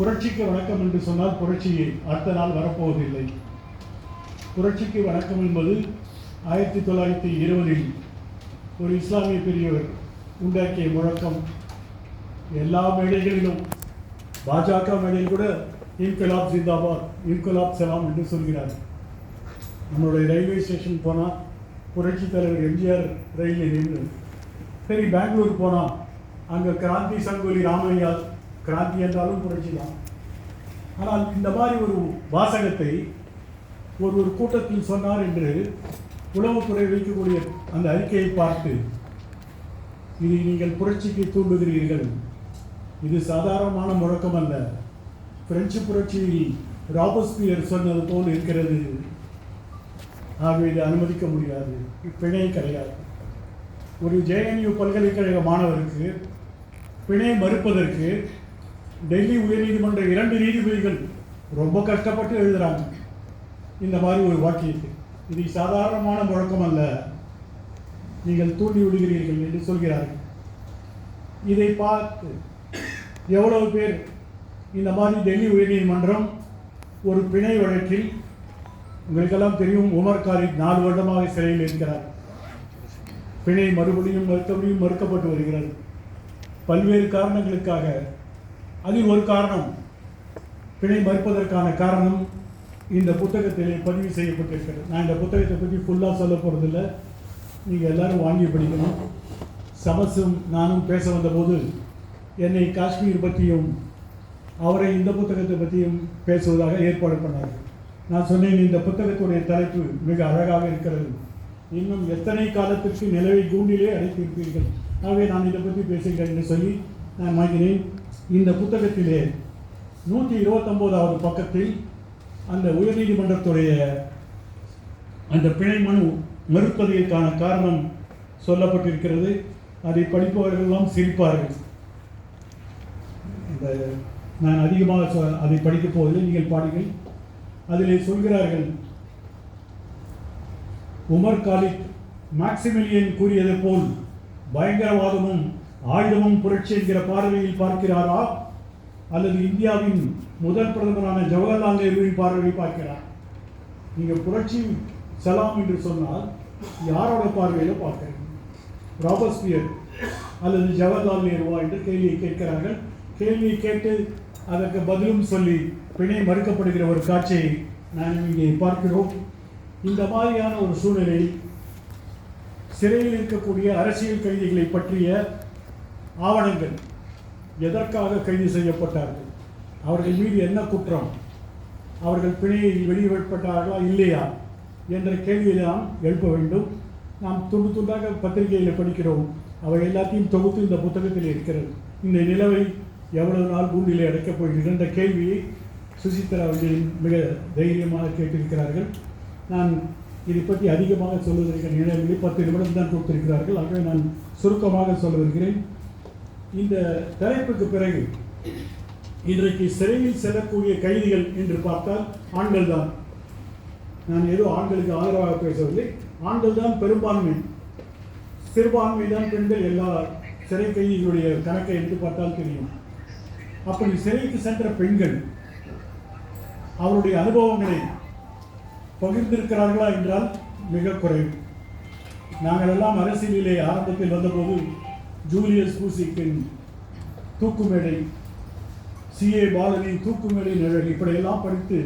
புரட்சிக்கு வணக்கம் என்று சொன்னால் புரட்சி அடுத்த நாள் வரப்போவதில்லை. புரட்சிக்கு வணக்கம் என்பது ஆயிரத்தி தொள்ளாயிரத்தி இருபதில் ஒரு இஸ்லாமிய பெரியவர் உண்டாக்கிய முழக்கம். எல்லா மேடைகளிலும் பாஜக மேடையில் கூட இன்கலாப் ஜிந்தாபாத் இன்கலாப் சலாம் என்று சொல்கிறார். நம்மளுடைய ரயில்வே ஸ்டேஷன் போனால் புரட்சி தலைவர் எம்ஜிஆர் ரயிலில் நின்று சரி பெங்களூர் போனால் அங்கே கிராந்தி சங்கோலி ராமையா கிராந்தி என்றாலும் புரட்சி தான் ஆனால் இந்த மாதிரி ஒரு வாசகத்தை ஒரு ஒரு கூட்டத்தில் சொன்னார் என்று உளவுத்துறை வைக்கக்கூடிய அந்த அறிக்கையை பார்த்து இதை நீங்கள் புரட்சிக்கு தூண்டுகிறீர்கள். இது சாதாரணமான முழக்கம் அல்ல. பிரெஞ்சு புரட்சியில் ராபஸ்பியர் சொன்னது போல் இருக்கிறது. ஆகவே இதை அனுமதிக்க முடியாது. பிணை கிடையாது. ஒரு ஜேஎன்யூ பல்கலைக்கழக மாணவருக்கு பிணை மறுப்பதற்கு டெல்லி உயர்நீதிமன்ற இரண்டு நீதிபதிகள் ரொம்ப கஷ்டப்பட்டு எழுதுகிறாங்க இந்த மாதிரி ஒரு வாக்கியத்தை. இது சாதாரணமான முழக்கம் அல்ல. நீங்கள் தூண்டி விடுகிறீர்கள் என்று சொல்கிறார்கள். இதை பார்த்து எவ்வளவு பேர் இந்த மாதிரி டெல்லி உயர்நீதிமன்றம் ஒரு பிணை வழக்கில் உங்களுக்கெல்லாம் தெரியும் உமர் காலித் நாலு வருடமாக சிறையில் இருக்கிறார். பிணை மறுபடியும் மறுத்தபடியும் மறுக்கப்பட்டு வருகிறது. பல்வேறு காரணங்களுக்காக அதில் ஒரு காரணம். பிணை மறுப்பதற்கான காரணம் இந்த புத்தகத்தில் பதிவு செய்யப்பட்டிருக்கிறது. நான் இந்த புத்தகத்தை பற்றி ஃபுல்லாக சொல்ல போகிறதில்ல நீங்கள் எல்லாரும் வாங்கி படிக்கணும். சமஸும் நானும் பேச வந்தபோது என்னை காஷ்மீர் பற்றியும் அவரை இந்த புத்தகத்தை பற்றியும் பேசுவதாக ஏற்பாடு பண்ணார்கள் நான் சொன்னேன் இந்த புத்தகத்துடைய தலைப்பு மிக அழகாக இருக்கிறது. இன்னும் எத்தனை காலத்திற்கு நிலவை கூண்டிலே அடைத்திருப்பீர்கள்? ஆகவே நான் இதை பற்றி பேசுகிறேன் என்று சொல்லி நான் வாங்கினேன். இந்த புத்தகத்திலே நூற்றி இருபத்தொம்போதாவது பக்கத்தில் அந்த உயர்நீதிமன்றத்துடைய அந்த பிணை மனு மறுப்பதற்கான காரணம் சொல்லப்பட்டிருக்கிறது. அதை படிப்பவர்களெல்லாம் சிரிப்பார்கள். இந்த நான் அதிகமாக சொ- அதை படிக்கப் போவதில்லை. நீங்கள் பாடுங்கள் அதிலே சொல்கிறார்கள் உமர் காலித் மேக்சிமிலியன் கூறியது போல் பயங்கரவாதமும் ஆயுதமும் புரட்சி என்கிற பார்வையில் பார்க்கிறாரா? அல்லது இந்தியாவின் முதல் பிரதமரான ஜவஹர்லால் நேருவின் பார்வையில் பார்க்கிறார்? நீங்கள் புரட்சி சலாம் என்று சொன்னால் யாரோட பார்வையில் பார்க்கிறீங்க? ராபர்ஸ்பியர் அல்லது ஜவஹர்லால் நேருவா என்று கேள்வியை கேட்கிறார்கள். கேள்வியை கேட்டு அதற்கு பதிலும் சொல்லி பிணை மறுக்கப்படுகிற ஒரு காட்சியை நாம் இங்கே பார்க்கிறோம். இந்த மாதிரியான ஒரு சூழ்நிலையில் சிறையில் இருக்கக்கூடிய அரசியல் கைதிகளை பற்றிய ஆவணங்கள் எதற்காக கைது செய்யப்பட்டார்கள்? அவர்கள் மீது என்ன குற்றம்? அவர்கள் பிணையில் வெளியிடப்பட்டார்களா இல்லையா? என்ற கேள்வியை நாம் எழுப்ப வேண்டும். நாம் துண்டு துண்டாக பத்திரிகையில் படிக்கிறோம். அவை எல்லாத்தையும் தொகுத்து இந்த புத்தகத்தில் இருக்கிறது. இந்த நிலவை எவ்வளவு நாள் கூண்டிலே அடைக்கப் போகிறது என்ற கேள்வியை சுசித்ரா அவர்களின் மிக தைரியமாக கேட்டிருக்கிறார்கள். நான் இதை பற்றி அதிகமாக சொல்வதற்கு நினைவில்லை பத்து நிமிடம் தான் கொடுத்திருக்கிறார்கள். ஆகவே நான் சுருக்கமாக சொல்ல வருகிறேன் இந்த தலைப்புக்கு பிறகு இன்றைக்கு சிறையில் செல்லக்கூடிய கைதிகள் என்று பார்த்தால் ஆண்கள் தான் நான் ஏதோ ஆண்களுக்கு ஆதரவாக பேசவில்லை. ஆண்கள் தான் பெரும்பான்மை. சிறுபான்மை தான் பெண்கள் எல்லா சிறை கைதிகளுடைய கணக்கை எடுத்து பார்த்தால் தெரியும். அப்படி சிறைக்கு சென்ற பெண்கள் அவருடைய அனுபவங்களை பகிர்ந்திருக்கிறார்களா என்றால் மிக குறைவு. நாங்கள் எல்லாம் அரசியலிலே ஆரம்பத்தில் வந்தபோது ஜூலியஸ் பூசிக்கின் தூக்குமேடை சிஏ பாலனின் தூக்குமேடை நிழல் இப்படியெல்லாம் படித்து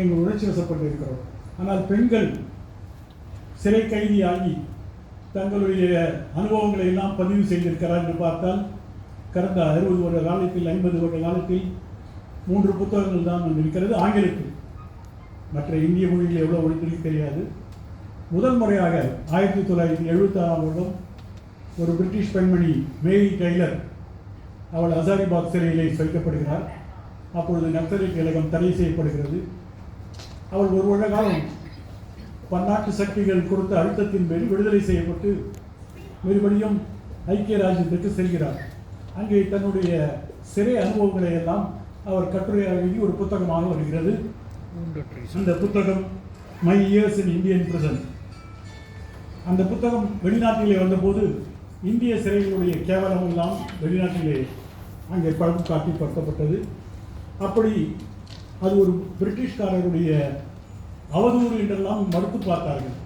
எங்கள் உணர்ச்சி வசப்பட்டிருக்கிறோம். ஆனால் பெண்கள் சிறை கைதியாகி தங்களுடைய அனுபவங்களை எல்லாம் பதிவு செய்திருக்கிறார் என்று பார்த்தால் கடந்த அறுபது வருட காலத்தில் ஐம்பது வருட காலத்தில் மூன்று புத்தகங்கள் தான் வந்திருக்கிறது ஆங்கிலத்தில். மற்ற இந்திய மொழியில் எவ்வளோ ஒழித்திருக்கு தெரியாது. முதல் முறையாக ஆயிரத்தி தொள்ளாயிரத்தி எழுபத்தாறாம் வருடம் ஒரு பிரிட்டிஷ் பெண்மணி மேரி டெய்லர். அவள் அசாரிபாக் சிறையிலே வைக்கப்படுகிறார் அப்பொழுது நக்சலைட் கழகம் தடை செய்யப்படுகிறது. அவள் ஒரு வருட காலம் பன்னாட்டு சக்திகள் கொடுத்த அழுத்தத்தின் பேரில் விடுதலை செய்யப்பட்டு மறுபடியும் ஐக்கிய ராஜ்யத்திற்கு செல்கிறார் அங்கே தன்னுடைய சிறை அனுபவங்களை எல்லாம் அவர் கட்டுரையாக எழுதி ஒரு புத்தகமாக வருகிறது. அந்த புத்தகம் my years in Indian present அந்த புத்தகம் வெளிநாட்டிலே வந்தபோது இந்திய சிறைகளுடைய கேவலம் எல்லாம் வெளிநாட்டிலே அங்கே படம் காட்சிப்படுத்தப்பட்டது அப்படி அது ஒரு பிரிட்டிஷ்காரருடைய அவதூறு என்றெல்லாம் மறுத்து பார்த்தார்கள்.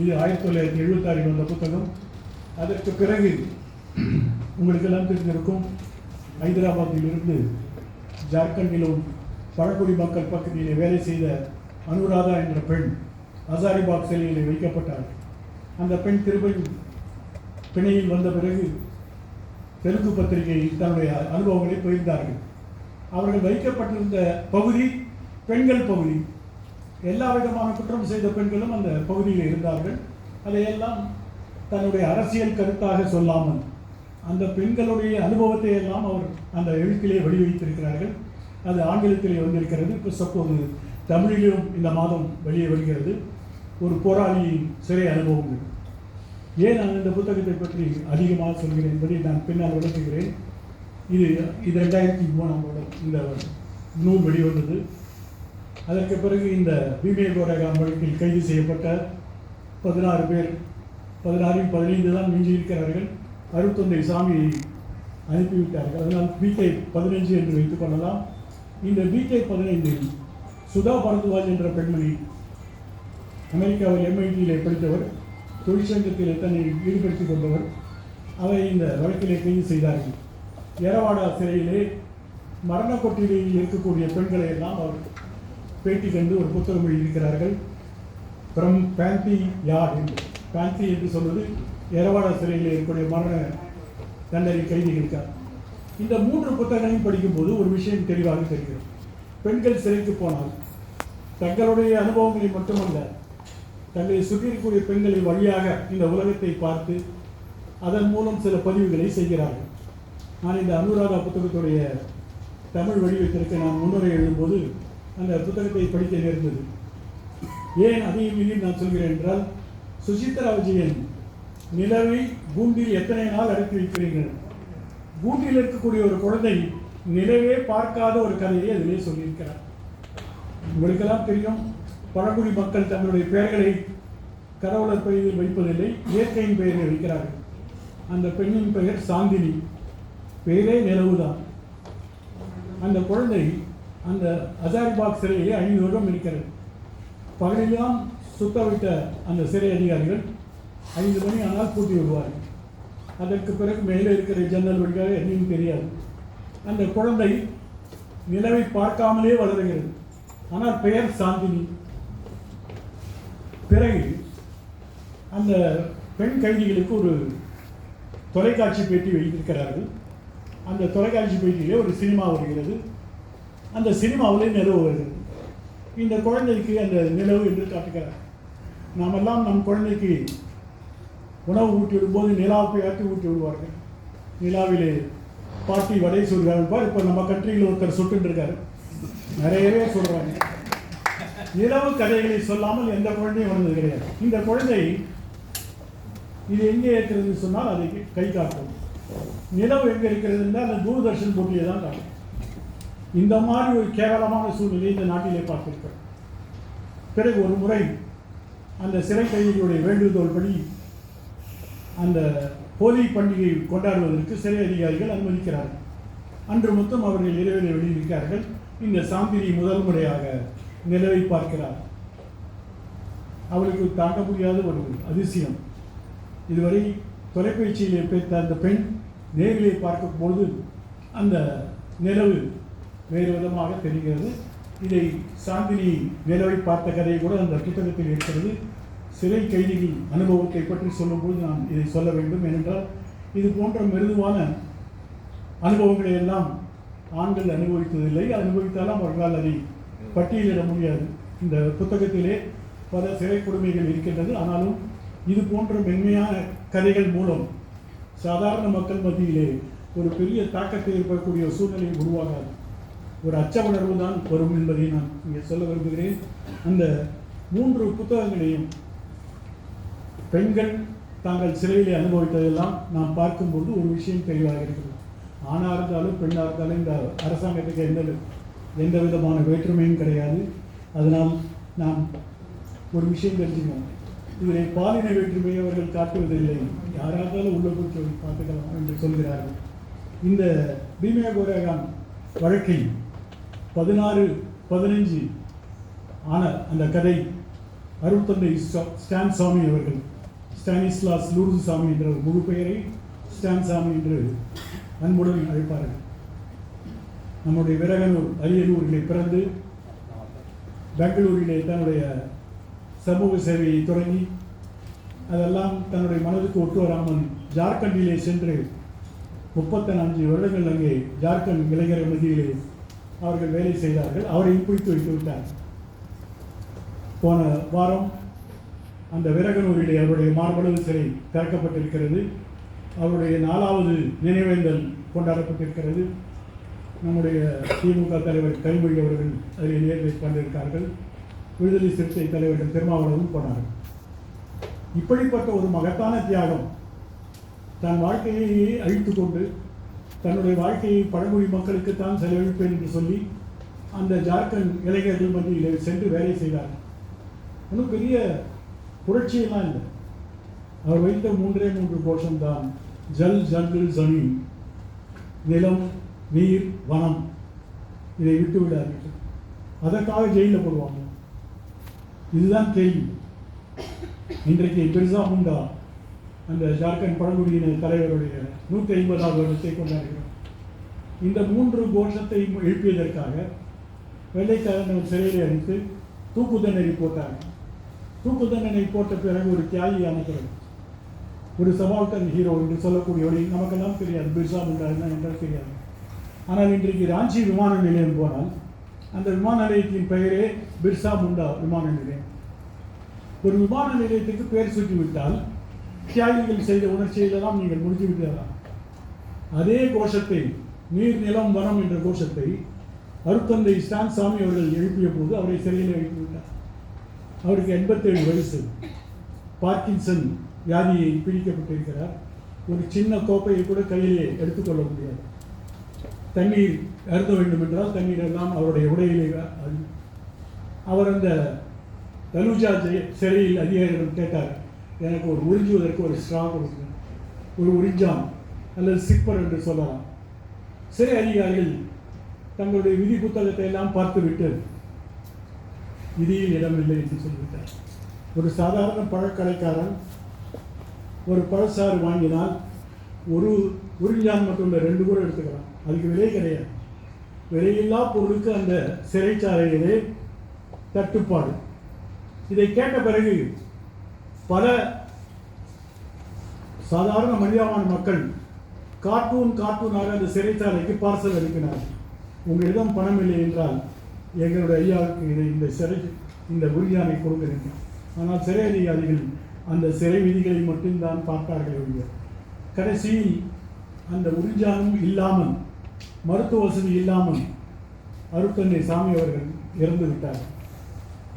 இது ஆயிரத்தி தொள்ளாயிரத்தி எழுபத்தாறில் வந்த புத்தகம். அதற்கு பிறகு உங்களுக்கெல்லாம் தெரிஞ்சிருக்கும் ஹைதராபாத்திலிருந்து ஜார்க்கண்டிலும் பழங்குடி மக்கள் பக்கத்திலே வேலை செய்த அனுராதா என்ற பெண் ஹசாரிபாக் சிலையிலே வைக்கப்பட்டார் அந்த பெண் திரும்பியும் பிணையில் வந்த பிறகு தெலுங்கு பத்திரிகை தன்னுடைய அனுபவங்களை பகிர்ந்தார்கள். அவர்கள் வைக்கப்பட்டிருந்த பகுதி பெண்கள் பகுதி. எல்லா விதமான குற்றம் செய்த பெண்களும் அந்த பகுதியில் இருந்தார்கள். அதையெல்லாம் தன்னுடைய அரசியல் கருத்தாக சொல்லாமல் அந்த பெண்களுடைய அனுபவத்தை எல்லாம் அவர் அந்த எழுத்திலே வடிவமைத்திருக்கிறார்கள். அது ஆங்கிலத்திலே வந்திருக்கிறது. இப்போ சப்போது தமிழிலும் இந்த மாதம் வெளியே வருகிறது. ஒரு போராளியின் சிறை அனுபவங்கள். ஏன் நான் இந்த புத்தகத்தை பற்றி அதிகமாக சொல்கிறேன் என்பதை நான் பின்னால் விளக்குகிறேன். இது இது ரெண்டாயிரத்தி மூணாம் வருடம் இந்த நூல் வெளிவந்தது. அதற்கு பிறகு இந்த பிபிஏ கோரகா வழக்கில் கைது செய்யப்பட்ட பதினாறு பேர் பதினாறில் பதினைந்து தான் மிஞ்சியிருக்கிறார்கள். அருத்தந்தை சாமியை அனுப்பிவிட்டார்கள். அதனால் பிகே பதினைஞ்சு என்று வைத்துக் கொள்ளலாம். இந்த பிகே பதினைந்தில் சுதா பரத்வாஜ் என்ற பெண்மணி அமெரிக்காவில் எம்ஐடியில் படித்தவர். தொழிற்சங்கத்தில் தன்னை ஈடுபடுத்திக் கொண்டவர் அவை இந்த வழக்கிலே கைது செய்தார்கள். ஏரவாடா சிறையிலே மரண கொட்டிலையில் இருக்கக்கூடிய பெண்களை எல்லாம் அவர் பேட்டி கண்டு ஒரு புத்தகம் எழுதியிருக்கிறார்கள் ஃப்ரம் பேந்தி யார் என்று. பேந்தி என்று சொல்வது எரவாடா சிறையில் இருக்கக்கூடிய மரண தண்டனை கைதிகளுக்கார் இந்த மூன்று புத்தகங்களையும் படிக்கும்போது ஒரு விஷயம் தெளிவாக தெரிகிறது. பெண்கள் சிறைக்கு போனால் தங்களுடைய அனுபவங்களை மட்டுமல்ல தங்களை சுற்றி இருக்கக்கூடிய பெண்களை வழியாக இந்த உலகத்தை பார்த்து அதன் மூலம் சில பதிவுகளை செய்கிறார்கள். நான் இந்த அனுராதா புத்தகத்துடைய தமிழ் வடிவத்திற்கு நான் முன்னுரை எழுதும்போது அந்த புத்தகத்தை படிக்க நேர்ந்தது. ஏன் அதையும் இதையும் நான் சொல்கிறேன் என்றால் சுசித்ரா விஜயன் நிலவை கூண்டில் எத்தனை நாள் அடக்கி வைக்கிறீர்கள்? கூண்டில் இருக்கக்கூடிய ஒரு குழந்தை நிலவே பார்க்காத ஒரு கதையை அதிலே சொல்லியிருக்கிறார். உங்களுக்கெல்லாம் தெரியும் பழங்குடி மக்கள் தங்களுடைய பெயர்களை கடவுளர் பெயரில் வைப்பதில்லை இயற்கையின் பெயரில் வைக்கிறார்கள். அந்த பெண்ணின் பெயர் சாந்தினி. பெயரே நிலவுதான். அந்த குழந்தை அந்த அசாரிபாக் சிறையிலே ஐந்து வருடம் இருக்கிறது பகலிலாம் சுத்தவிட்ட அந்த சிறை அதிகாரிகள் ஐந்து மணி ஆனால் பூட்டி விடுவார்கள். அதற்கு பிறகு மேலே இருக்கிற ஜன்னல் வழியாக எதையும் தெரியாது. அந்த குழந்தை நிலவை பார்க்காமலே வளருகிறது. ஆனால் பெயர் சாந்தினி. பிறகு அந்த பெண் கைதிகளுக்கு ஒரு தொலைக்காட்சி பேட்டி வைத்திருக்கிறார்கள் அந்த தொலைக்காட்சி பேட்டியிலே ஒரு சினிமா வருகிறது. அந்த சினிமாவிலே நிலவு வருகிறது. இந்த குழந்தைக்கு அந்த நிலவு என்று காட்டுகிறார் நாமெல்லாம் நம் குழந்தைக்கு உணவு ஊட்டி விடும்போது நிலாவை ஆட்டி ஊட்டி விடுவார்கள். நிலாவிலே பாட்டி வடை சொல்கிறார் இப்போ நம்ம கண்ட்ரியில் ஒருத்தர் சுட்டுருக்காரு இருக்காரு. சொல்கிறாங்க நிலவு கதைகளை சொல்லாமல் எந்த குழந்தையும் வந்தது கிடையாது இந்த குழந்தை இது எங்கே இருக்கிறது சொன்னால் அதை கை காட்டும் நிலவு எங்கே இருக்கிறது என்றால் அந்த தூர்தர்ஷன் போட்டியை தான் காட்டும். இந்த மாதிரி ஒரு கேவலமான சூழ்நிலை இந்த நாட்டிலே பார்த்திருக்கிறோம். பிறகு ஒரு முறை அந்த சிறை கைதிகளுடைய வேண்டுகோள் படி அந்த ஹோலி பண்டிகை கொண்டாடுவதற்கு சிறை அதிகாரிகள் அனுமதிக்கிறார்கள். அன்று மொத்தம் அவர்கள் இரவில் வெளியிருக்கிறார்கள் இந்த சாந்தினி முதல் முறையாக நிலவை பார்க்கிறார். அவளுக்கு தாங்க முடியாத ஒரு அதிசயம். இதுவரை தொலைபேசியிலே பெற்ற அந்த பெண் நேரிலே பார்க்கும்பொழுது அந்த நிலவு வேறு விதமாக தெரிகிறது. இதை சாந்தினி நிலவை பார்த்த கதை கூட அந்த புத்தகத்தில் இருக்கிறது. சிறை கைதிகள் அனுபவத்தை பற்றி சொல்லும்போது நான் இதை சொல்ல வேண்டும். ஏனென்றால் இது போன்ற மிருதுவான அனுபவங்களை எல்லாம் ஆண்கள் அனுபவித்ததில்லை. அனுபவித்தாலும் அவர்களால் அதை பட்டியலிட முடியாது. இந்த புத்தகத்திலே பல சிறை கொடுமைகள் இருக்கின்றது. ஆனாலும் இது போன்ற மென்மையான கதைகள் மூலம் சாதாரண மக்கள் மத்தியிலே ஒரு பெரிய தாக்கத்தை ஏற்படக்கூடிய சூழ்நிலை உருவாகாது. ஒரு அச்ச உணர்வு தான் வரும் என்பதை நான் இங்கே சொல்ல விரும்புகிறேன். அந்த மூன்று புத்தகங்களையும் பெண்கள் தாங்கள் சிறையிலே அனுபவித்ததெல்லாம் நாம் பார்க்கும்போது ஒரு விஷயம் தெளிவாக இருக்கிறது. ஆணாக இருந்தாலும் பெண்ணாக இருந்தாலும் இந்த அரசாங்கத்துக்கு எந்த எந்த விதமான வேற்றுமையும் கிடையாது. அதனால் நாம் ஒரு விஷயம் தெரிஞ்சுக்கணும். இதில் பாலின வேற்றுமையை அவர்கள் காட்டுவதில்லை. யாராவது உள்ள போய் பார்த்துக்கலாம் என்று சொல்கிறார்கள். இந்த பீமே கோரேகான் வழக்கில் பதினாறு பதினஞ்சு ஆன அந்த கதை அருள்தந்தை ஸ்டான் சாமி அவர்கள் ஸ்டானிஸ்லாஸ் லூர்து சாமி என்ற ஒரு முழு பெயரை ஸ்டான் சாமி என்று அன்புடன் அழைப்பார்கள். நம்முடைய விரகனூர் அரியலூரிலே பிறந்து பெங்களூரிலே தன்னுடைய சமூக சேவையை தொடங்கி அதெல்லாம் தன்னுடைய மனதுக்கு ஒட்டு வராமல் ஜார்க்கண்டிலே சென்று முப்பத்தி நான்கு வருடங்கள் அங்கே ஜார்க்கண்ட் இளைஞர் மத்தியிலே அவர்கள் வேலை செய்தார்கள். அவரையும் குறித்து வைத்து விட்டார். போன வாரம் அந்த விரகனூரிலே அவருடைய மார்பளவு சிலை திறக்கப்பட்டிருக்கிறது. அவருடைய நாலாவது நினைவேந்தல் கொண்டாடப்பட்டிருக்கிறது. நம்முடைய திமுக தலைவர் கைமொழி அவர்கள் அதில் நேரில் பண்ணியிருக்கார்கள் விடுதலை சிறுத்தை தலைவர்கள் திருமாவளவும் போனார்கள் இப்படிப்பட்ட ஒரு மகத்தான தியாகம் தன் வாழ்க்கையை அழித்து கொண்டு தன்னுடைய வாழ்க்கையை பழமொழி மக்களுக்கு தான் செலவழிப்பேன் என்று சொல்லி அந்த ஜார்க்கண்ட் இளைஞர்கள் மத்தியில் சென்று வேலை செய்தார். ஒன்றும் பெரிய புரட்சியெல்லாம் இல்லை. அவர் வைத்த மூன்றே மூன்று கோஷம்தான் ஜல் ஜங்கிள் ஜமீன் நிலம் நீர் வனம் இதை விட்டு விடாதீர்கள். அதற்காக ஜெயிலில் போடுவாங்க. இதுதான் கேள்வி. இன்றைக்கு பெருசாக முண்டா அந்த ஜார்க்கண்ட் பழங்குடியின தலைவருடைய நூற்றி ஐம்பதாவது வருடத்தை கொண்டாடுகிறோம் இந்த மூன்று கோஷத்தை எழுப்பியதற்காக வெள்ளைக்காரன் சிறையில் அடித்து தூக்கு தண்டனை போட்டாங்க. தூக்கு தண்டனை போட்ட பிறகு ஒரு தியாகியான பிறகு ஒரு சபால்டன் ஹீரோ என்று சொல்லக்கூடியவரை நமக்கெல்லாம் தெரியாது. பிர்சா முண்டா என்ன என்றால் தெரியாது. ஆனால் இன்றைக்கு ராஞ்சி விமான நிலையம் போனால் அந்த விமான நிலையத்தின் பெயரே பிர்சா முண்டா விமான நிலையம். ஒரு விமான நிலையத்துக்கு பெயர் சுட்டிவிட்டால் தியாகிகள் செய்த உணர்ச்சியிலெல்லாம் நீங்கள் முடித்து அதே கோஷத்தை நீர் நிலம் வனம் என்ற கோஷத்தை அருத்தந்தை ஸ்டான் சாமி அவர்கள் எழுப்பிய போது அவரை சிறையில் வைத்து விட்டார் அவருக்கு எண்பத்தேழு வயசு. பார்க்கின்சன் வியாதியை பிடிக்கப்பட்டிருக்கிறார் ஒரு சின்ன கோப்பையை கூட கையிலே எடுத்துக்கொள்ள முடியாது. தண்ணீர் அருந்த வேண்டும் என்றால் தண்ணீர் எல்லாம் அவருடைய உடையிலே அ- அவர் அந்த தலுஜா சிறையில் அதிகாரிகளிடம் கேட்டார். எனக்கு ஒரு உறிஞ்சுவதற்கு ஒரு ஸ்ட்ரா கொடுங்க. ஒரு உறிஞ்சாம் அல்லது சிப்பர் என்று சொல்லலாம். சிறை அதிகாரிகள் தங்களுடைய விதி புத்தகத்தை எல்லாம் பார்த்துவிட்டு விதியில் இடமில்லை என்று சொல்லிவிட்டார். ஒரு சாதாரண பழக்கடைக்காரன் ஒரு பழச்சாறு வாங்கினால் ஒரு உறிஞ்சான் மட்டும் இல்லை ரெண்டு கூட எடுத்துக்கலாம். அதுக்கு விலை கிடையாது. விலையில்லா பொருளுக்கு அந்த சிறைச்சாலையிலே தட்டுப்பாடு. இதை கேட்ட பிறகு பல சாதாரண மனிதமான மக்கள் கார்ட்டூன் கார்ட்டூனாக அந்த சிறைச்சாலைக்கு பார்சல் அனுப்பினார்கள். உங்களிடம் பணம் இல்லை என்றால் எங்களுடைய ஐயாவுக்கு இதை இந்த சிறை இந்த உரியானை கொடுங்க ஆனால் சிறை அதிகாரிகள் அந்த சிறை விதிகளை மட்டும்தான் பார்த்தார்கள் ஒழிய. கடைசியில் அந்த உறிஞ்சானும் இல்லாமல் மருத்துவ வசதி இல்லாமல் அருட்தந்தை சாமி அவர்கள் இறந்து விட்டார்.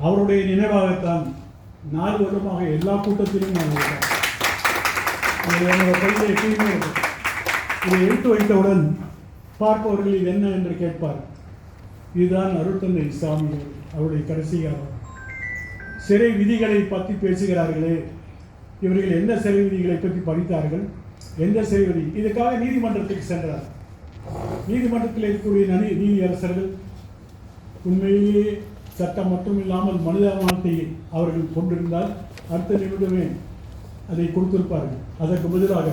அவருடைய நினைவாகத்தான் நாலு வருடமாக எல்லா கூட்டத்திலும் நான் இருக்கேன் என்னோட கையில் எப்பயுமே இதை எடுத்து வைத்தவுடன் பார்ப்பவர்கள் இது என்ன என்று கேட்பார். இதுதான் அருட்தந்தை சாமி அவருடைய கடைசி காலம். சிறை விதிகளை பற்றி பேசுகிறார்களே இவர்கள் எந்த சிறை விதிகளை பற்றி படித்தார்கள்? எந்த சிறை விதி? இதுக்காக நீதிமன்றத்துக்கு சென்றார். நீதிமன்றத்தில் இருக்கக்கூடிய நனி நீதியரசர்கள் உண்மையிலேயே சட்டம் மட்டும் இல்லாமல் மனிதாபிமானத்தை அவர்கள் கொண்டிருந்தால் அடுத்த நிமிடமே அதை கொடுத்திருப்பார்கள். அதற்கு பதிலாக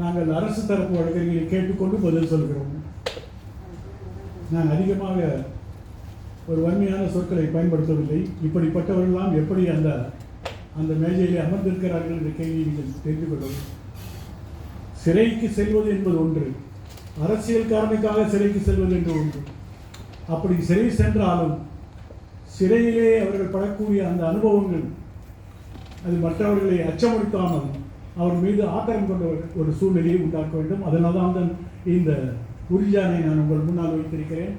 நாங்கள் அரசு தரப்பு வழக்கறிஞர்களை கேட்டுக்கொண்டு பதில் சொல்கிறோம். நான் அதிகமாக ஒரு வன்மையான சொற்களை பயன்படுத்தவில்லை. இப்படிப்பட்டவர்கள்லாம் எப்படி அந்த அந்த மேஜையிலே அமர்ந்திருக்கிறார்கள் என்ற கேள்வி நீங்கள் தெரிந்து கொள்ள சிறைக்கு செல்வது என்பது ஒன்று. அரசியல் காரணிக்காக சிறைக்கு செல்வது என்று ஒன்று அப்படி சிறை சென்றாலும் சிறையிலே அவர்கள் படக்கூடிய அந்த அனுபவங்கள் அது மற்றவர்களை அச்சமுறுத்தாமல் அவர் மீது ஆத்திரம் கொண்ட ஒரு- சூழ்நிலையை உண்டாக்க வேண்டும். அதனால தான் இந்த உரிஜானை நான் உங்கள் முன்னால் வைத்திருக்கிறேன்.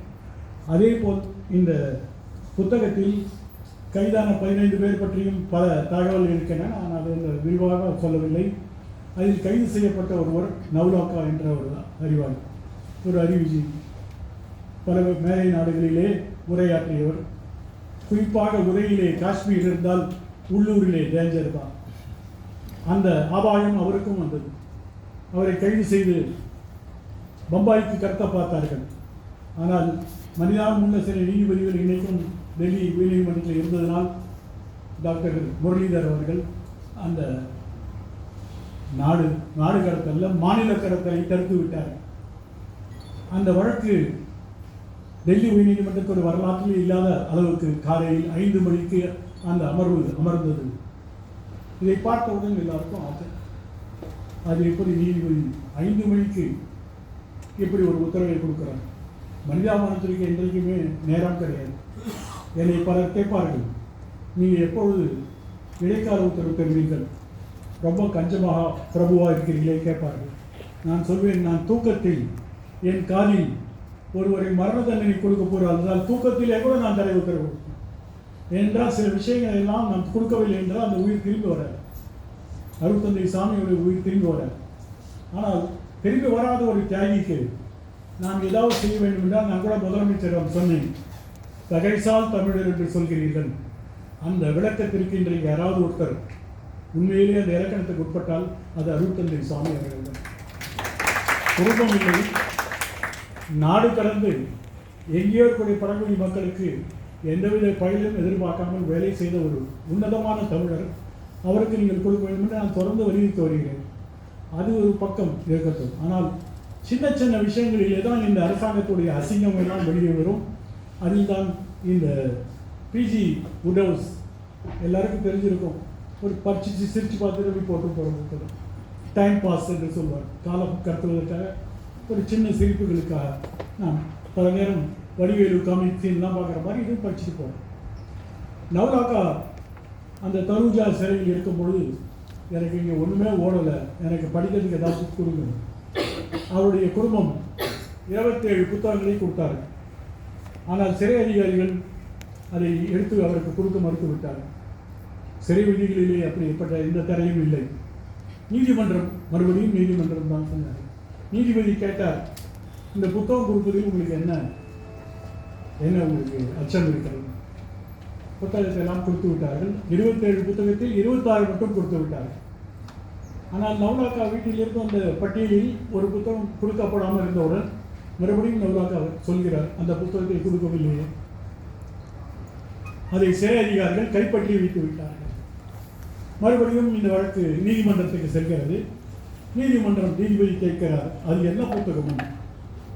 அதே போல் இந்த புத்தகத்தில் கைதான பதினைந்து பேர் பற்றியும் பல தகவல் இருக்கின்றன. நான் அதை இந்த விரிவாக சொல்லவில்லை. அதில் கைது செய்யப்பட்ட ஒருவர் நவ்லாக்கா என்ற ஒரு அறிவாளி. ஒரு அறிவிஜி. பல மேலை நாடுகளிலே உரையாற்றியவர். குறிப்பாக உரையிலே காஷ்மீர் இருந்தால் உள்ளூரிலே டேஞ்சர் தான். அந்த அபாயம் அவருக்கும் வந்தது. அவரை கைது செய்து பம்பாய்க்கு கடத்த பார்த்தார்கள். ஆனால் மனிதான உள்ள சில நீதிபதிகள் இன்றைக்கும் டெல்லி உயர்நீதிமன்றத்தில் இருந்ததனால் டாக்டர் முரளிதர் அவர்கள் அந்த நாடு நாடு கடத்தல்ல மாநில கடத்தலை தடுத்து விட்டார் அந்த வழக்கு டெல்லி உயர்நீதிமன்றத்தோட வரலாற்றில் இல்லாத அளவுக்கு காலையில் ஐந்து மணிக்கு அந்த அமர்வு அமர்ந்தது. இதை பார்த்தவுடன் எல்லாருக்கும் ஆசை. அது எப்படி நீதிபதி ஐந்து மணிக்கு இப்படி ஒரு உத்தரவை கொடுக்குறாங்க மனிதாபானத்திற்கு என்றைக்குமே நேரம் கிடையாது. என்னை பலர் கேட்பார்கள் நீங்கள் எப்பொழுது இடைக்கால உத்தரவு தருவீர்கள்? ரொம்ப கஞ்சமாக பிரபுவாக இருக்கிறீர்களே கேட்பார்கள். நான் சொல்வேன் நான் தூக்கத்தில் என் காலில் ஒருவரை மரண தண்டனை கொடுக்க போகிறார் அதனால் தூக்கத்திலே கூட நான் தலை உத்தரவு கொடுப்பேன் என்றால் சில விஷயங்கள் எல்லாம் நான் கொடுக்கவில்லை என்றால் அந்த உயிர் திரும்பி வராது. அருத்தந்தை சாமியுடைய உயிர் திரும்பி வராது. ஆனால் திரும்பி வராத ஒரு தியாகிக்கு நாம் ஏதாவது செய்ய வேண்டும் என்றால் நான் கூட முதலமைச்சரிடம் சொன்னேன். தகைசால் தமிழர் என்று சொல்கிறீர்கள். அந்த விளக்கத்திற்கு இன்றைக்கு யாராவது ஒருத்தர் உண்மையிலேயே அந்த இலக்கணத்துக்கு உட்பட்டால் அது அருட்தந்தை சாமி அவர்கள் குடும்பம் இல்லை. நாடு கடந்து எங்கேயோ இருக்கக்கூடிய பழங்குடி மக்களுக்கு எந்தவித பயிலும் எதிர்பார்க்காமல் வேலை செய்த ஒரு உன்னதமான தமிழர் அவருக்கு நீங்கள் கொடுக்க வேண்டும் என்று நான் தொடர்ந்து வலியுறுத்தி வருகிறேன். அது ஒரு பக்கம் இருக்கட்டும். ஆனால் சின்ன சின்ன விஷயங்களிலே தான் இந்த அரசாங்கத்துடைய அசிங்கம் எல்லாம் வெளியே வரும். அதில் தான் இந்த பிஜி உடவுஸ் எல்லாருக்கும் தெரிஞ்சிருக்கும். ஒரு பறிச்சு சிரித்து பார்த்துட்டு போட்டு போகிற டைம் பாஸ் என்று சொல்வார் காலம் கடத்துவதற்காக ஒரு சின்ன சிரிப்புகளுக்காக நான் பல நேரம் வடிவேலு காமிக் சீன்லாம் பார்க்குற மாதிரி இதுவும் படிச்சுட்டு போகிறேன் நவலாக்கா அந்த தனுஜா சிறையில் இருக்கும் பொழுது எனக்கு இங்கே ஒன்றுமே ஓடலை. எனக்கு படிக்கிறதுக்கு ஏதாவது கொடுங்க அவருடைய குடும்பம் இருபத்தேழு புத்தகங்களை கொடுத்தாரு. ஆனால் சிறை அதிகாரிகள் அதை எடுத்து அவருக்கு கொடுக்க மறுத்து விட்டார் சிறை விதிகளிலே அப்படிப்பட்ட எந்த தடையும் இல்லை. நீதிமன்றம் மறுபடியும் நீதிமன்றம் தான் சொன்னார். நீதிபதி கேட்டார் இந்த புத்தகம் கொடுப்பதில் உங்களுக்கு என்ன? என்ன உங்களுக்கு அச்சம் இருக்கிறது? புத்தகத்தை எல்லாம் கொடுத்து விட்டார்கள். இருபத்தேழு புத்தகத்தில் இருபத்தாறு மட்டும் கொடுத்து விட்டார்கள். ஆனால் நவலாக்கா வீட்டில் இருந்த அந்த பட்டியலில் ஒரு புத்தகம் கொடுக்கப்படாமல் இருந்தவுடன் மறுபடியும் நவலாக்கா சொல்கிறார் அந்த புத்தகத்தை கொடுக்கவில்லையே. அதை சிறை அதிகாரிகள் கைப்பற்றி வைத்து விட்டார்கள். மறுபடியும் இந்த வழக்கு நீதிமன்றத்துக்கு செல்கிறது. நீதிமன்றம் நீதிபதி கேட்கிறார். அது என்ன புத்தகம்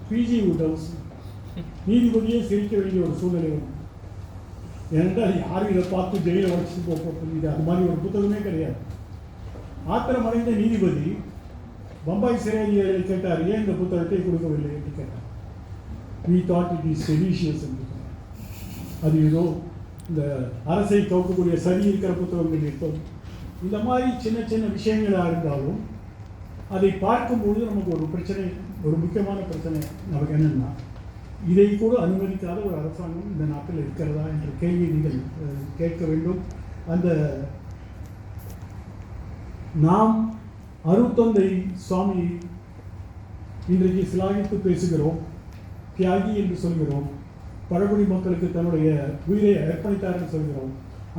பிஜி உட் நீதிபதியே சிரிக்க வேண்டிய ஒரு சூழ்நிலை வரும். ஏனென்றால் யாரும் இதை பார்த்து ஜெயில உடச்சிட்டு போக போகிறது அது மாதிரி ஒரு புத்தகமே கிடையாது. ஆத்திரமடைந்த நீதிபதி பம்பாய் சிறை கேட்டார் ஏன் இந்த புத்தகத்தை கொடுக்கவில்லை? என்று கேட்டார். We thought it is seditious என்று அது ஏதோ இந்த அரசை கவுக்கக்கூடிய சரி இருக்கிற புத்தகங்கள் இருக்கும் இந்த மாதிரி சின்ன சின்ன விஷயங்களாக இருந்தாலும் அதை பார்க்கும்போது நமக்கு ஒரு பிரச்சனை ஒரு முக்கியமான பிரச்சனை நமக்கு என்னென்னா இதை கூட அனுமதிக்காத ஒரு அரசாங்கம் இந்த நாட்டில் இருக்கிறதா என்ற கேள்வி நீங்கள் கேட்க வேண்டும். அந்த நாம் அருத்தந்தை சுவாமி இன்றைக்கு சிலாகித்து பேசுகிறோம் தியாகி என்று சொல்கிறோம் பழங்குடி மக்களுக்கு தன்னுடைய உயிரை அர்ப்பணித்தார் என்று சொல்கிறோம்.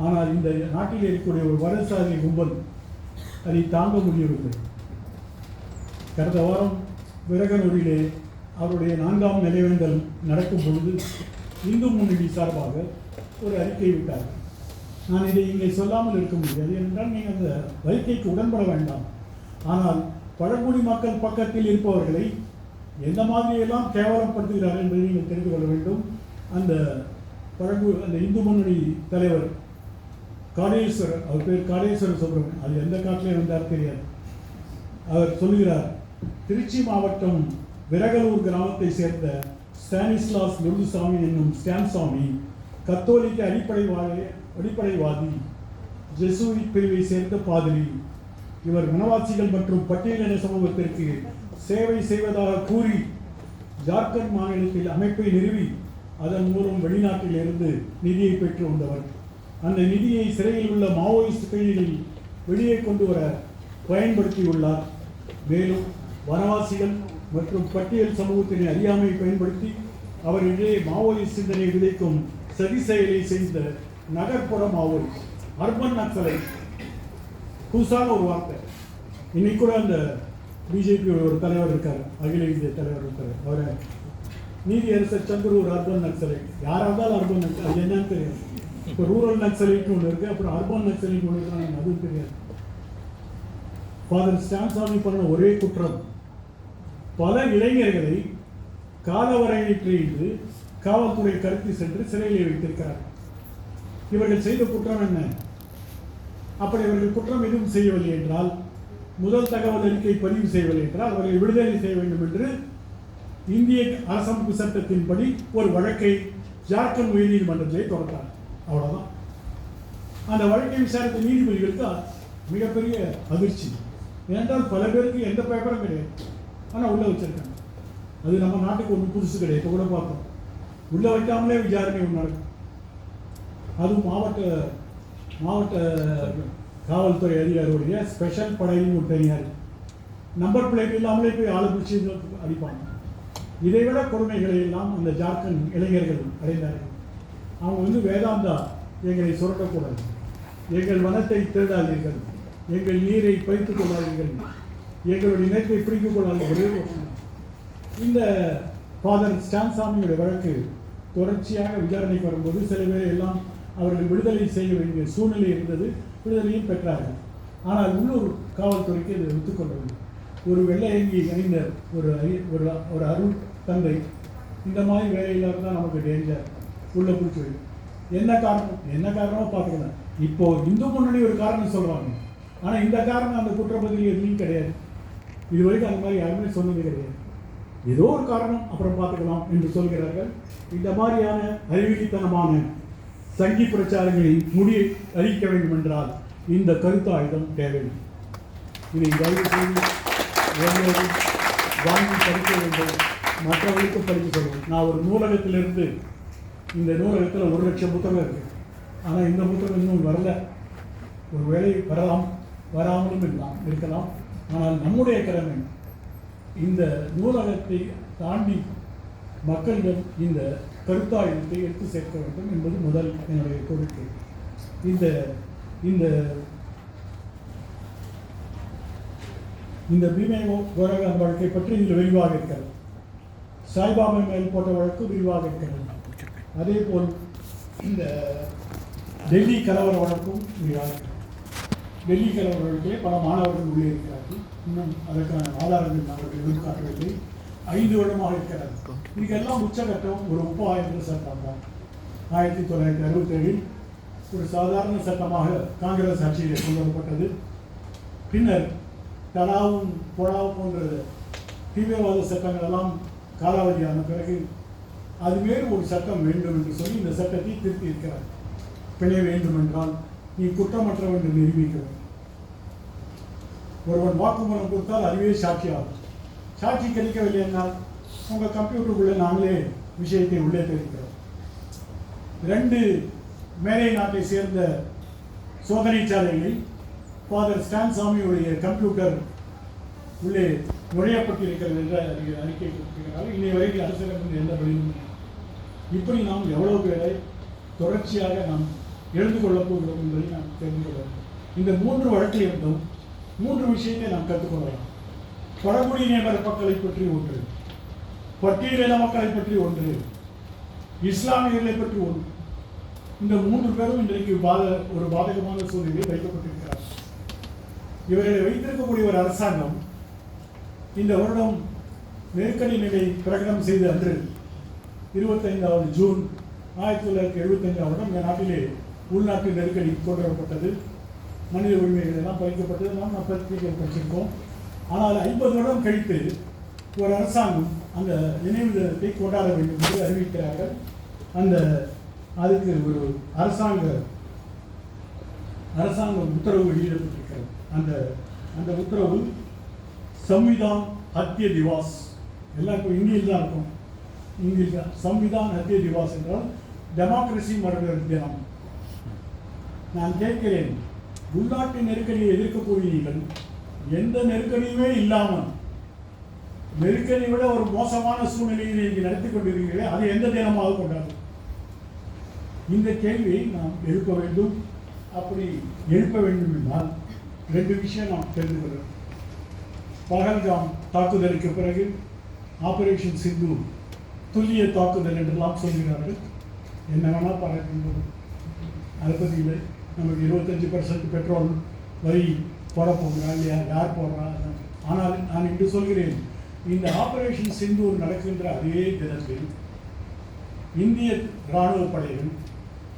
ஆனால் இந்த நாட்டில் இருக்கக்கூடிய ஒரு வலதுசாரி கும்பல் அதை தாங்க முடியவில்லை. கடந்த வாரம் விரகனூரிலே அவருடைய நான்காம் நிலைவேந்தல் நடக்கும் பொழுது இந்து முன்னணி சார்பாக ஒரு அறிக்கை விட்டார். நான் இதை இங்கே சொல்லாமல் இருக்க முடியாது. என்றால் நீங்கள் அந்த அறிக்கைக்கு உடன்பட வேண்டாம். ஆனால் பழங்குடி மக்கள் பக்கத்தில் இருப்பவர்களை எந்த மாதிரியெல்லாம் கேவலப்படுத்துகிறார்கள் என்பதை நீங்கள் தெரிந்து கொள்ள வேண்டும். அந்த பழங்கு அந்த இந்து முன்னணி தலைவர் காடேஸ்வரர் அவர் பேர் காடேஸ்வரர் சுப்பிரமணியன். அது எந்த காட்டிலே வந்தார் தெரியாது. அவர் சொல்கிறார் திருச்சி மாவட்டம் விரகலூர் கிராமத்தை சேர்ந்த ஸ்டானிஸ்லாஸ் முருகுசாமி என்னும் ஸ்டான்சாமி கத்தோலிக்க அடிப்படைவாதி அடிப்படைவாதி ஜெசூயிட் பிரிவை சேர்ந்த பாதிரி. இவர் வனவாசிகள் மற்றும் பட்டியலின சமூகத்திற்கு சேவை செய்வதாக கூறி ஜார்க்கண்ட் மாநிலத்தில் அமைப்பை நிறுவி அதன் மூலம் வெளிநாட்டில் இருந்து நிதியை பெற்று வந்தவர். அந்த நிதியை சிறையில் உள்ள மாவோயிஸ்ட் கைதிகளில் வெளியே கொண்டு வர பயன்படுத்தியுள்ளார். மேலும் வனவாசிகள் மற்றும் பட்டியல் சமூகத்தினை அறியாமை பயன்படுத்தி அவரிடையே மாவோயிஸ்ட் சிந்தனை விதைக்கும் சதி செயலை செய்த நகர்ப்புற மாவோயிஸ்ட் அர்பன் நக்சலை புதுசாக ஒரு வார்த்தை. இன்னைக்கு கூட அந்த பிஜேபியோட ஒரு தலைவர் இருக்கார் அகில இந்திய தலைவர் இருக்கார். அவரை நீதியரசர் சந்துரு ஒரு அர்பன் நக்சலை. யாராக இருந்தாலும் அர்பன் நக்சல். அது என்னன்னு தெரியாது. இப்போ ரூரல் நக்சலைட்னு ஒன்று இருக்குது அப்புறம் அர்பன் நக்சலைட் ஒன்று இருக்காங்க அதுவும் தெரியாது. ஃபாதர் ஸ்டான்சாமி பண்ண ஒரே குற்றம் பல இளைஞர்களை காலவரையிட்டு காவல்துறை கருத்து சென்று சிறையில் வைத்திருக்கிறார். இவர்கள் செய்த குற்றம் என்ன? அப்படி இவர்கள் குற்றம் எதுவும் செய்யவில்லை என்றால் முதல் தகவல் அறிக்கை பதிவு செய்யவில்லை என்றால் அவர்களை விடுதலை செய்ய வேண்டும் என்று இந்திய அரசமைப்பு சட்டத்தின்படி ஒரு வழக்கை ஜார்க்கண்ட் உயர்நீதிமன்றத்திலே தொடர்ந்தார். அவ்வளவுதான். அந்த வழக்கை விசாரித்த நீதிபதிகளுக்கு மிகப்பெரிய அதிர்ச்சி. ஏனென்றால் பல பேருக்கு எந்த பேப்பரும் கிடையாது. ஆனால் உள்ளே வச்சிருக்காங்க. அது நம்ம நாட்டுக்கு ஒன்றும் புதுசு கிடையாது. இப்போ கூட பார்த்தோம். உள்ளே வைக்காமலே விசாரணை ஒன்று நடக்கும். அதுவும் மாவட்ட மாவட்ட காவல்துறை அதிகாரியுடைய ஸ்பெஷல் படையின்னு ஒரு தனியார். நம்பர் பிளேட் இல்லாமலே போய் ஆளு பிடிச்சி அடிப்பாங்க. இதை விட கொடுமைகளை எல்லாம் அந்த ஜார்க்கண்ட் இளைஞர்கள் அடைந்தார்கள். அவங்க வந்து வேதாந்தா எங்களை சுரண்டக்கூடாது எங்கள் வனத்தை திருடாதீர்கள். எங்கள் நீரை பறித்துக் கொள்ளாதீர்கள். எங்களுடைய இணைப்பை பிடித்துக் கொள்ளாத ஒரே இந்த ஃபாதர் ஸ்டான்சாமியுடைய வழக்கு தொடர்ச்சியாக விசாரணைக்கு வரும்போது சில பேர் எல்லாம் அவர்கள் விடுதலை செய்ய வேண்டிய சூழ்நிலை இருந்தது விடுதலையும் பெற்றார்கள். ஆனால் உள்ளூர் காவல்துறைக்கு இதை ஒத்துக்கொள்ளவில்லை ஒரு வெள்ளையங்கி அணிந்த ஒரு அறி- ஒரு ஒரு அருள் தந்தை இந்த மாதிரி வேலையில் தான் நமக்கு டேஞ்சர் உள்ள பிடிச்சி என்ன காரணம்? என்ன காரணமோ பார்த்துக்கலாம். இப்போ இந்து முன்னணி ஒரு காரணம் சொல்கிறாங்க ஆனால் இந்த காரணம் அந்த குற்றப்பதிவு எதுவும் கிடையாது. இது வரைக்கும் அந்த மாதிரி யாருமே சொன்னது கிடையாது. ஏதோ ஒரு காரணம் அப்புறம் பார்த்துக்கலாம் என்று சொல்கிறார்கள். இந்த மாதிரியான அறிவிலித்தனமான சங்கி பிரச்சாரங்களை முடிய அறிவிக்க வேண்டும் என்றால் இந்த கருத்தாயுதம் தேவை இதை தயவு செய்து எல்லோரும் வாங்கி படிக்க வேண்டும். மற்றவர்களுக்கு படிக்க சொல்லுவோம் நான் ஒரு நூலகத்திலிருந்து இந்த நூலகத்தில் ஒரு லட்சம் புத்தகம் இருக்குது ஆனால் இந்த புத்தகம் இன்னும் வரல. ஒரு வேலை வரலாம். வராமலும் இருக்கலாம் இருக்கலாம். ஆனால் நம்முடைய கடமை இந்த நூலகத்தை தாண்டி மக்களிடம் இந்த கருத்தாயுதத்தை எடுத்து சேர்க்க வேண்டும் என்பது முதல் என்னுடைய கோரிக்கை. இந்த இந்த இந்த பீமை கோரகம் வழக்கை பற்றி இதில் விரிவாக இருக்கிறது. சாய்பாபா மேல் போட்ட வழக்கு விரிவாக இருக்கிறது. அதே போல் இந்த டெல்லி கலவர வழக்கும் விரிவாக இருக்கிறது. டெல்லி கலவர பல மாணவர்கள் உள்ளே இருக்கிறார்கள். இன்னும் அதற்கான ஆதாரங்கள் அவர்கள் எதிர்காட்டவில்லை ஐந்து வருடமாக இருக்கிறது இதுக்கெல்லாம் உச்சகட்டம் ஒரு உப்பு ஆயிரத்து சட்டம் தான் ஆயிரத்தி தொள்ளாயிரத்தி அறுபத்தேழில் ஒரு சாதாரண சட்டமாக காங்கிரஸ் ஆட்சியில் கொண்டு வரப்பட்டது பின்னர் தடாவும் பொடாவும் போன்ற தீவிரவாத சட்டங்கள் எல்லாம் காலாவதியான பிறகு அதுவே ஒரு சட்டம் வேண்டும் என்று சொல்லி இந்த சட்டத்தை திருத்தி இருக்கிறார் பிழை வேண்டும் என்றால் நீ குற்றமற்றவன் என்று நிரூபிக்கிறோம் ஒருவன் வாக்குமூலம் கொடுத்தால் அதுவே சாட்சியாகும். சாட்சி கிடைக்கவில்லை என்றால் உங்கள் கம்ப்யூட்டருக்குள்ளே நாங்களே விஷயத்தை உள்ளே தெரிவிக்கிறோம். ரெண்டு மேலை நாட்டை சேர்ந்த சோதனை சாலைகளில் ஃபாதர் ஸ்டான் சாமியுடைய கம்ப்யூட்டர் உள்ளே நுழையப்பட்டிருக்கிறது என்ற அறிக்கை- கொடுத்திருக்கிறார்கள் இன்னை வரைக்கும் அரசிடம் எந்த பதிலும் இப்படி நாம் எவ்வளவு பேரை தொடர்ச்சியாக நாம் எழுந்து கொள்ளப் போகிறோம் என்பதை நாம் தெரிந்து கொள்ள வேண்டும். இந்த மூன்று வழக்கிலிருந்தும் மூன்று விஷயத்தை நாம் கற்றுக்கொள்ளலாம் பழங்குடியின மக்களை பற்றி ஒன்று பட்டியலின மக்களை பற்றி ஒன்று இஸ்லாமியர்களை பற்றி ஒன்று. இந்த மூன்று பேரும் இன்றைக்கு பாத ஒரு பாதகமான சூழ்நிலையில் வைக்கப்பட்டிருக்கிறார். இவர்களை வைத்திருக்கக்கூடிய ஒரு அரசாங்கம் இந்த வருடம் நெருக்கடி நிலை பிரகடனம் செய்த அன்று இருபத்தைந்தாவது ஜூன் ஆயிரத்தி தொள்ளாயிரத்தி எழுபத்தைந்தாம் வருடம் இந்த நாட்டிலே உள்நாட்டு நெருக்கடி கொண்டு வரப்பட்டது மனித உரிமைகள் எல்லாம் பறிக்கப்பட்டது. எல்லாம் நம்ம பத்திரிகைகள் படிச்சிருக்கோம். ஆனால் ஐம்பது வருடம் கழித்து ஒரு அரசாங்கம் அந்த நினைவு தினத்தை கொண்டாட வேண்டும் என்று அறிவிக்கிறார்கள். அந்த அதுக்கு ஒரு அரசாங்க அரசாங்கம் உத்தரவு வெளியிடப்பட்டிருக்கிறது. அந்த அந்த உத்தரவு சம்விதான் ஹத்திய திவாஸ். எல்லாருக்கும் இந்தியில் தான் இருக்கும். இங்கிலீஷ் தான். சம்விதான் ஹத்திய திவாஸ் என்றால் டெமோக்ரஸி மரபு தினம். நான் கேட்கிறேன் உள்நாட்டு நெருக்கடியை எதிர்க்கக்கூடிய நீங்கள் எந்த நெருக்கடியுமே இல்லாமல் நெருக்கடியை விட ஒரு மோசமான சூழ்நிலையை நீங்கள் நடத்தி கொண்டிருக்கிறீர்களே அது எந்த தினமாக கொண்டாது இந்த கேள்வியை நாம் எழுப்ப வேண்டும். அப்படி எழுப்ப வேண்டும் என்றால் ரெண்டு விஷயம் நாம் தெரிந்து கொள்ளணும் பகல்காம் தாக்குதலுக்கு பிறகு ஆபரேஷன் சிந்து துல்லிய தாக்குதல் என்றெல்லாம் சொல்கிறார்கள். என்ன வேணால் பாராட்டுங்கள் அதை பற்றி இல்லை. நமக்கு இருபத்தஞ்சி பர்சன்ட் பெட்ரோல் வரி போட போகிறா இல்லையா யார் போடுறா? ஆனால் நான் இன்று சொல்கிறேன் இந்த ஆபரேஷன் சிந்தூர் நடக்கின்ற அதே தினத்தில் இந்திய இராணுவ படையும்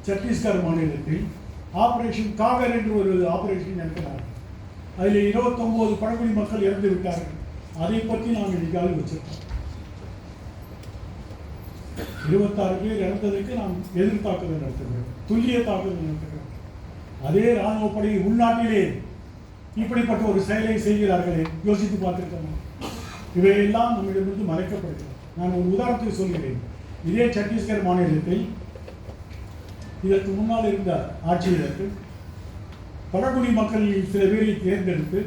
சத்தீஸ்கர் மாநிலத்தில் ஆபரேஷன் காகர் என்று ஒரு ஆபரேஷன் நடத்தினார்கள். அதில் இருபத்தொம்போது பழங்குடி மக்கள் இறந்து விட்டார்கள். அதை பற்றி நாம் இன்னைக்காக வச்சிருக்கோம் இருபத்தாறு பேர் இறந்ததுக்கு நாம் எதிர்த்தாக்குதல் நடத்துகிறோம். துல்லிய தாக்குதல் நடத்துகிறோம். அதே இராணுவ படை உள்நாட்டிலே இப்படிப்பட்ட ஒரு செயலை செய்கிறார்களே யோசித்து பார்த்திருக்கோம் இவையெல்லாம் நம்மிடமிருந்து மறைக்கப்படுகிறது. நான் ஒரு உதாரணத்தை சொல்கிறேன். இதே சத்தீஸ்கர் மாநிலத்தில் இதற்கு முன்னால் இருந்த ஆட்சியருக்கு பழங்குடி மக்களில் சில பேரை தேர்ந்தெடுத்து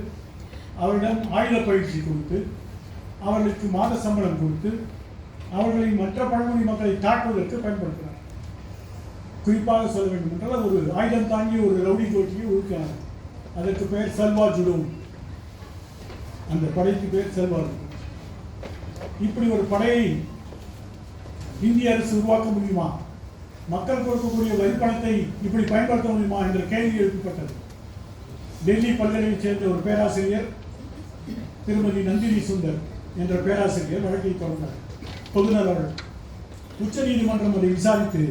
அவரிடம் ஆயுத பயிற்சி கொடுத்து அவர்களுக்கு மாத சம்பளம் கொடுத்து அவர்களை மற்ற பழங்குடி மக்களை தாக்குவதற்கு பயன்படுத்தினார் குறிப்பாக சொல்ல வேண்டும் என்றால் ஒரு ஆயுதம் தாங்கி ஒரு ரவுடி கோட்டியை உருக்கினார். அதற்கு பெயர் செல்வா ஜுடும் அந்த படைக்கு பெயர் செல்வா இப்படி ஒரு படையை இந்திய அரசு உருவாக்க முடியுமா? மக்கள் கொடுக்கக்கூடிய வரி பணத்தை இப்படி பயன்படுத்த முடியுமா என்ற கேள்வி எழுப்பப்பட்டது. டெல்லி பல்கலையைச் சேர்ந்த ஒரு பேராசிரியர் திருமதி நந்தினி சுந்தர் என்ற பேராசிரியர் வழக்கை தொடர்ந்தார். பொதுநலர் உச்ச நீதிமன்றம் அதை விசாரித்து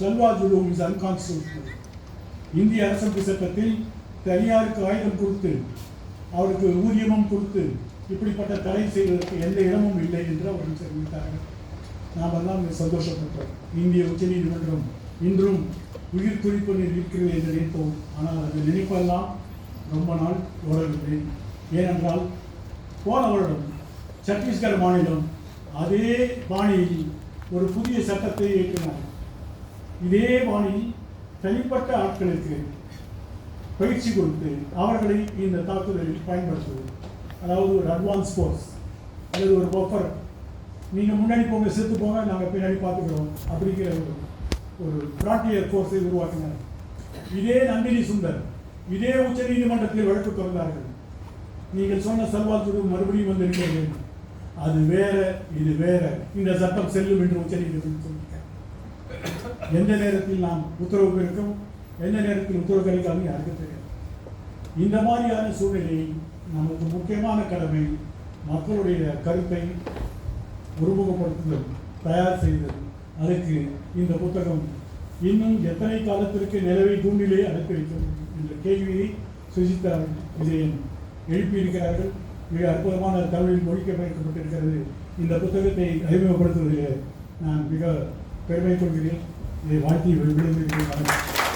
செல்வாஜுலு இஸ் அன்கான்ஸ்டியூஷனல் இந்திய அரசமைப்பு சட்டத்தில் தனியாருக்கு ஆயுதம் கொடுத்து அவருக்கு ஊதியமும் கொடுத்து இப்படிப்பட்ட தடை செய்வதற்கு எந்த இடமும் இல்லை என்று அவர்கள் தெரிவித்தார்கள். நாம் எல்லாம் சந்தோஷப்பட்டோம். இந்திய உச்ச நீதிமன்றம் இன்றும் உயிர் துடிப்பு இருக்கிறது என்று நினைத்தோம். ஆனால் அந்த நினைப்பெல்லாம் ரொம்ப நாள் ஓடவில்லை. ஏனென்றால் போன வருடம் சத்தீஸ்கர் மாநிலம் அதே பாணியில் ஒரு புதிய சட்டத்தை இயற்றினார் இதே வானில் தனிப்பட்ட ஆட்களுக்கு பயிற்சி கொடுத்து அவர்களை இந்த தாக்குதலில் பயன்படுத்துவது. அதாவது ஒரு அட்வான்ஸ் கோர்ஸ் அல்லது ஒரு பஃபர் நீங்கள் முன்னாடி போங்க செத்து போங்க நாங்கள் பின்னாடி பார்த்துக்கிறோம் அப்படிங்கிற ஒரு ஒரு பிராட்டியர் கோர்ஸை உருவாக்கினார். இதே நந்தினி சுந்தர் இதே உச்ச நீதிமன்றத்தில் வழக்கு தொடர்ந்தார்கள். நீங்கள் சொன்ன சல்வாத்துக்கு மறுபடியும் வந்து அது வேற இது வேற. இந்த சட்டம் செல்லும் என்று உச்ச நீதிமன்றம் எந்த நேரத்தில் நாம் உத்தரவு பெருக்கும் எந்த நேரத்தில் உத்தரவு கிடைக்காது யாருக்கு தெரியாது. இந்த மாதிரியான சூழ்நிலை நமக்கு முக்கியமான கடமை மக்களுடைய கருத்தை உருவகப்படுத்துதல் தயார் செய்தல். அதுக்கு இந்த புத்தகம் இன்னும் எத்தனை காலத்திற்கு நிலவை தூண்டிலே அடைத்து வைக்கும் என்ற கேள்வியை சுஜிதா விஜயன் எழுப்பியிருக்கிறார்கள். மிக அற்புதமான தமிழில் மொழிக்கப்பட்டிருக்கிறது இந்த புத்தகத்தை அறிமுகப்படுத்துவதில் நான் மிக பெருமை கொள்கிறேன். మీ వాటిని వెంబడింది